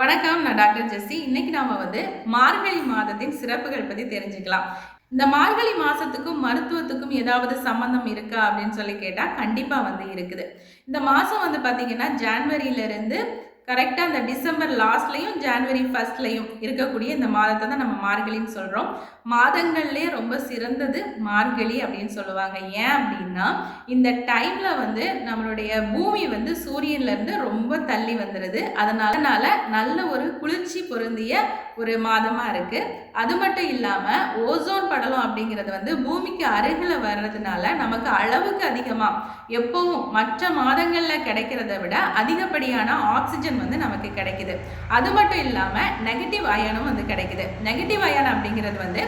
வணக்கம் நான் டாக்டர் ஜெஸ்ஸி. இன்னைக்கு நாம வந்து மார்கழி மாதத்தின் சிறப்புகள் பத்தி தெரிஞ்சுக்கலாம். இந்த மார்கழி மாசத்துக்கும் மருத்துவத்துக்கும் ஏதாவது சம்பந்தம் இருக்கா அப்படின்னு சொல்லி கேட்டா கண்டிப்பா வந்து இருக்குது. இந்த மாசம் வந்து பாத்தீங்கன்னா ஜான்வரியில இருந்து கரெக்டாக அந்த டிசம்பர் லாஸ்ட்லையும் ஜான்வரி ஃபர்ஸ்ட்லையும் இருக்கக்கூடிய இந்த மாதத்தை தான் நம்ம மார்கழின்னு சொல்கிறோம் மாதங்கள்லேயே ரொம்ப சிறந்தது மார்கழி அப்படின்னு சொல்லுவாங்க. ஏன் அப்படின்னா இந்த டைமில் வந்து நம்மளுடைய பூமி வந்து சூரியன்லேருந்து ரொம்ப தள்ளி வந்துடுது அதனால அதனால நல்ல ஒரு குளிர்ச்சி பொருந்திய ஒரு மாதமாக இருக்குது அது மட்டும் இல்லாமல் ஓசோன் படலம் அப்படிங்கிறது வந்து பூமிக்கு அருகில் வர்றதுனால நமக்கு அளவுக்கு அதிகமாக எப்பவும் மற்ற மாதங்களில் கிடைக்கிறத விட அதிகப்படியான ஆக்சிஜன் வந்து நமக்கு கிடைக்குது. அது மட்டும் இல்லாமல் நெகட்டிவ் அயனும் வந்து கிடைக்குது. நெகட்டிவ் அயன் அப்படிங்கிறது வந்து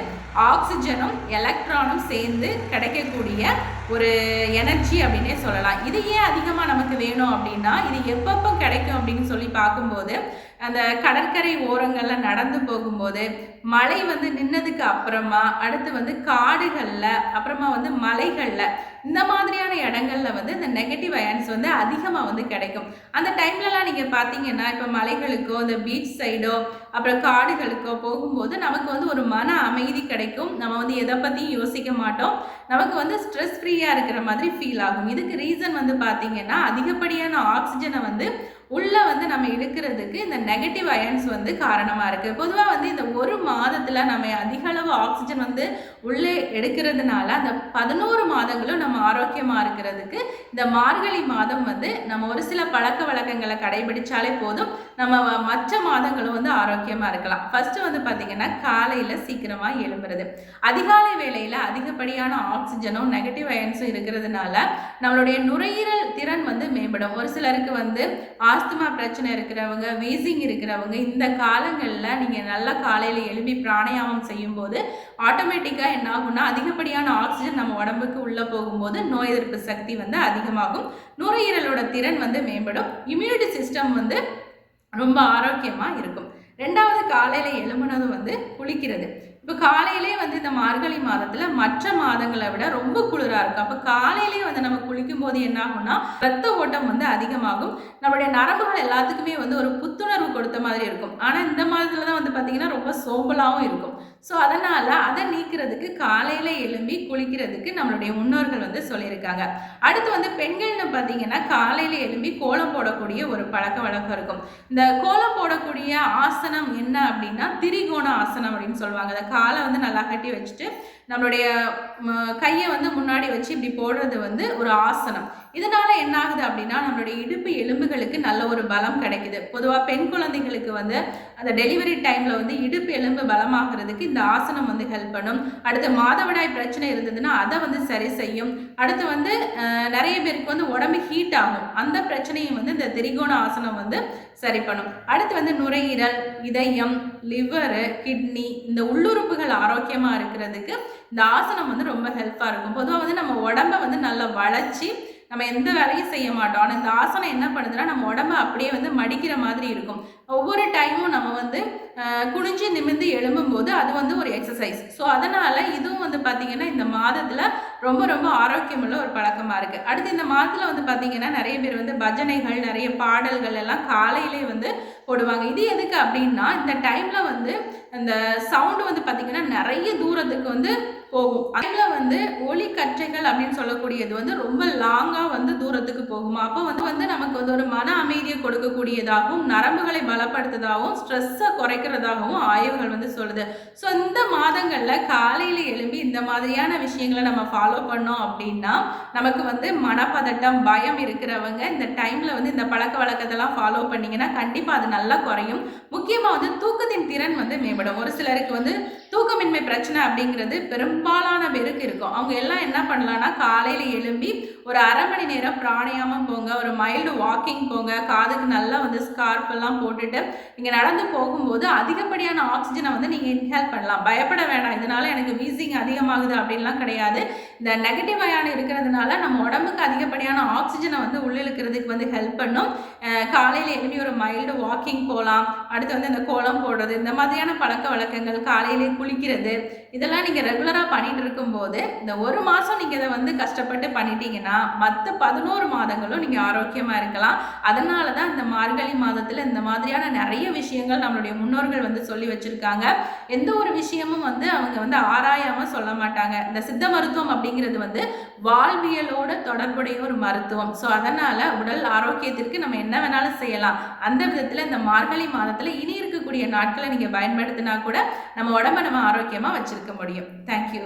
ஆக்சிஜனும் எலக்ட்ரானும் சேர்ந்து கிடைக்கக்கூடிய ஒரு எனர்ஜி அப்படின்னே சொல்லலாம். இது ஏன் அதிகமாக நமக்கு வேணும் அப்படின்னா இது எப்பப்போ கிடைக்கும் அப்படின்னு சொல்லி பார்க்கும்போது அந்த கடற்கரை ஓரங்களில் நடந்து போகும்போது மழை வந்து நின்னதுக்கு அப்புறமா அடுத்து வந்து காடுகளில் அப்புறமா வந்து மலைகளில் இந்த மாதிரியான இடங்கள்ல வந்து இந்த நெகட்டிவ் அயன்ஸ் வந்து அதிகமாக வந்து கிடைக்கும். அந்த டைம்லலாம் நீங்கள் பார்த்தீங்கன்னா இப்போ மலைகளுக்கோ இந்த பீச் சைடோ அப்புறம் காடுகளுக்கோ போகும்போது நமக்கு வந்து ஒரு மன அமைதி கிடைக்கும். நம்ம வந்து எதை பற்றியும் யோசிக்க மாட்டோம். நமக்கு வந்து ஸ்ட்ரெஸ் ஃப்ரீயாக இருக்கிற மாதிரி ஃபீல் ஆகும். இதுக்கு ரீசன் வந்து பார்த்தீங்கன்னா அதிகப்படியான ஆக்சிஜனை வந்து உள்ளே வந்து நம்ம இழுக்கிறதுக்கு இந்த நெகட்டிவ் அயன்ஸ் வந்து காரணமாக இருக்குது பொதுவாக வந்து இந்த ஒரு மாதத்தில் நம்ம அதிக அளவு ஆக்சிஜன் வந்து உள்ளே எடுக்கிறதுனால அந்த பதினோரு மாதங்களும் நம்ம ஆரோக்கியமாக இருக்கிறதுக்கு இந்த மார்கழி மாதம் வந்து நம்ம ஒரு சில பழக்க வழக்கங்களை கடைபிடிச்சாலே போதும். நம்ம மற்ற மாதங்களும் வந்து ஆரோக்கியமாக இருக்கலாம். ஃபஸ்ட்டு வந்து பார்த்திங்கன்னா காலையில் சீக்கிரமாக எழும்புறது. அதிகாலை வேளையில் அதிகப்படியான ஆக்சிஜனும் நெகட்டிவ் அயன்ஸும் இருக்கிறதுனால நம்மளுடைய நுரையீரல் திறன் வந்து மேம்படும். ஒரு சிலருக்கு வந்து ஆஸ்துமா பிரச்சனை இருக்கிறவங்க வீசிங் இருக்கிறவங்க இந்த காலங்களில் நீங்கள் நல்லா காலையில் எழுப்பி பிராணாயாமம் செய்யும்போது ஆட்டோமேட்டிக்காக என்ன ஆகும்னா அதிகப்படியான ஆக்சிஜன் நம்ம உடம்புக்கு உள்ளே போகும்போது நோய் எதிர்ப்பு சக்தி வந்து அதிகமாகும். நுரையீரலோட திறன் வந்து மேம்படும். இம்யூனிட்டி சிஸ்டம் வந்து ரொம்ப ஆரோக்கியமாக இருக்கும். ரெண்டாவது காலையில் எழும்புனதும் வந்து குளிக்கிறது. இப்போ காலையிலே வந்து இந்த மார்கழி மாதத்தில் மற்ற மாதங்களை விட ரொம்ப குளிராக இருக்கும். அப்போ காலையிலே வந்து நம்ம குளிக்கும் போது என்ன ஆகும்னா ரத்த ஓட்டம் வந்து அதிகமாகும். நம்மளுடைய நரம்புகள் எல்லாத்துக்குமே வந்து ஒரு புத்துணர்வு கொடுத்த மாதிரி இருக்கும். ஆனால் இந்த மாதத்தில் தான் வந்து பார்த்திங்கன்னா ரொம்ப சோம்பலாகவும் இருக்கும். ஸோ அதனால் அதை நீக்கிறதுக்கு காலையில் எழும்பி குளிக்கிறதுக்கு நம்மளுடைய முன்னோர்கள் வந்து சொல்லியிருக்காங்க. அடுத்து வந்து பெண்கள்னு பார்த்தீங்கன்னா காலையில் எழும்பி கோலம் போடக்கூடிய ஒரு பழக்க வழக்கம் இருக்கும். இந்த கோலம் போடக்கூடிய ஆசனம் என்ன அப்படின்னா திரிகோண ஆசனம் அப்படின்னு சொல்லுவாங்க. அந்த காலை வந்து நல்லா கட்டி வச்சுட்டு நம்மளுடைய ம, கையை வந்து முன்னாடி வச்சு இப்படி போடுறது வந்து ஒரு ஆசனம். இதனால என்ன ஆகுது அப்படின்னா நம்மளுடைய இடுப்பு எலும்புகளுக்கு நல்ல ஒரு பலம் கிடைக்குது. பொதுவாக பெண் குழந்தைகளுக்கு வந்து அந்த டெலிவரி டைம்ல வந்து இடுப்பு எலும்பு பலமாகிறதுக்கு இந்த ஆசனம் வந்து ஹெல்ப் பண்ணும். அடுத்து மாதவிடாய் பிரச்சனை இருந்ததுன்னா அதை வந்து சரி செய்யும். அடுத்து வந்து நிறைய பேருக்கு வந்து உடம்பு ஹீட் ஆகும். அந்த பிரச்சனையும் வந்து இந்த திரிகோண ஆசனம் வந்து சரி பண்ணும். அடுத்து வந்து நுரையீரல் இதயம் லிவரு கிட்னி இந்த உள்ளுறுப்புகள் ஆரோக்கியமாக இருக்கிறதுக்கு இந்த ஆசனம் வந்து ரொம்ப ஹெல்ப்பாக இருக்கும். பொதுவாக வந்து நம்ம உடம்ப வந்து நல்லா வளைச்சி நம்ம எந்த வேலையும் செய்ய மாட்டோம். ஆனால் இந்த ஆசனம் என்ன பண்ணுதுன்னா நம்ம உடம்ப அப்படியே வந்து மடிக்கிற மாதிரி இருக்கும். ஒவ்வொரு டைமும் நம்ம வந்து குனிஞ்சு நிமிர்ந்து எழும்பும்போது அது வந்து ஒரு எக்ஸசைஸ் ஸோ அதனால் இதுவும் வந்து பார்த்திங்கன்னா இந்த மாதத்தில் ரொம்ப ரொம்ப ஆரோக்கியமுள்ள ஒரு பழக்கமாக இருக்குது அடுத்து இந்த மாதத்தில் வந்து பார்த்திங்கன்னா நிறைய பேர் வந்து பஜனைகள் நிறைய பாடல்கள் எல்லாம் காலையிலே வந்து போடுவாங்க. இது எதுக்கு அப்படின்னா இந்த டைமில் வந்து இந்த சவுண்டு வந்து பார்த்திங்கன்னா நிறைய தூரத்துக்கு வந்து போகும். அதில் வந்து ஒளி கற்றைகள் அப்படின்னு சொல்லக்கூடியது வந்து ரொம்ப லாங்காக வந்து தூரத்துக்கு போகுமா? அப்போ வந்து வந்து நமக்கு வந்து ஒரு மன அமைதியை கொடுக்கக்கூடியதாகவும் நரம்புகளை பலப்படுத்துறதாகவும் ஸ்ட்ரெஸ்ஸை குறைக்கிறதாகவும் ஆய்வுகள் வந்து சொல்லுது. ஸோ இந்த மாதங்களில் காலையில் எழும்பி இந்த மாதிரியான விஷயங்களை நம்ம ஃபாலோ பண்ணோம் அப்படின்னா நமக்கு வந்து மனப்பதட்டம் பயம் இருக்கிறவங்க இந்த டைமில் வந்து இந்த பழக்க வழக்கத்தெல்லாம் ஃபாலோ பண்ணீங்கன்னா கண்டிப்பாக அது நல்லா குறையும். முக்கியமாக வந்து தூக்கத்தின் திறன் வந்து மேம்படும். ஒரு சிலருக்கு வந்து தூக்கமின்மை பிரச்சனை அப்படிங்கிறது பெரும்பாலான பேருக்கு இருக்கும். அவங்க எல்லாம் என்ன பண்ணலாம்னா காலையில் எழும்பி ஒரு அரை மணி நேரம் பிராணாயாமம் போங்க ஒரு மைல்டு வாக்கிங் போங்க காதுக்கு நல்லா வந்து ஸ்கார்ஃப் எல்லாம் போட்டுட்டு நீங்கள் நடந்து போகும்போது அதிகப்படியான ஆக்சிஜனை வந்து நீங்கள் இன்ஹேல் பண்ணலாம். பயப்பட வேண்டாம் இதனால எனக்கு வீசிங் அதிகமாகுது அப்படின்லாம் கிடையாது. இந்த நெகட்டிவ் அயான் இருக்கிறதுனால நம்ம உடம்புக்கு அதிகப்படியான ஆக்சிஜனை வந்து உள்ளிழுக்கிறதுக்கு வந்து ஹெல்ப் பண்ணும். காலையில் எழுப்பி ஒரு மைல்டு வாக்கிங் போகலாம் அடுத்து வந்து இந்த கோலம் போடுறது இந்த மாதிரியான பழக்க வழக்கங்கள் காலையிலே குளி குறிக்கிறது இதெல்லாம் நீங்கள் ரெகுலராக பண்ணிட்டு இருக்கும்போது இந்த ஒரு மாதம் நீங்கள் இதை வந்து கஷ்டப்பட்டு பண்ணிட்டீங்கன்னா மற்ற பதினோரு மாதங்களும் நீங்கள் ஆரோக்கியமாக இருக்கலாம். அதனால தான் இந்த மார்கழி மாதத்தில் இந்த மாதிரியான நிறைய விஷயங்கள் நம்மளுடைய முன்னோர்கள் வந்து சொல்லி வச்சுருக்காங்க. எந்த ஒரு விஷயமும் வந்து அவங்க வந்து ஆராயாமல் சொல்ல மாட்டாங்க. இந்த சித்த மருத்துவம் அப்படிங்கிறது வந்து வாழ்வியலோட தொடர்புடைய ஒரு மருத்துவம். ஸோ அதனால் உடல் ஆரோக்கியத்திற்கு நம்ம என்ன வேணாலும் செய்யலாம். அந்த விதத்தில் இந்த மார்கழி மாதத்தில் இனி இருக்கக்கூடிய நாட்களை நீங்கள் பயன்படுத்தினா கூட நம்ம உடம்ப நம்ம ஆரோக்கியமாக இருக்க முடியும். தேங்க்யூ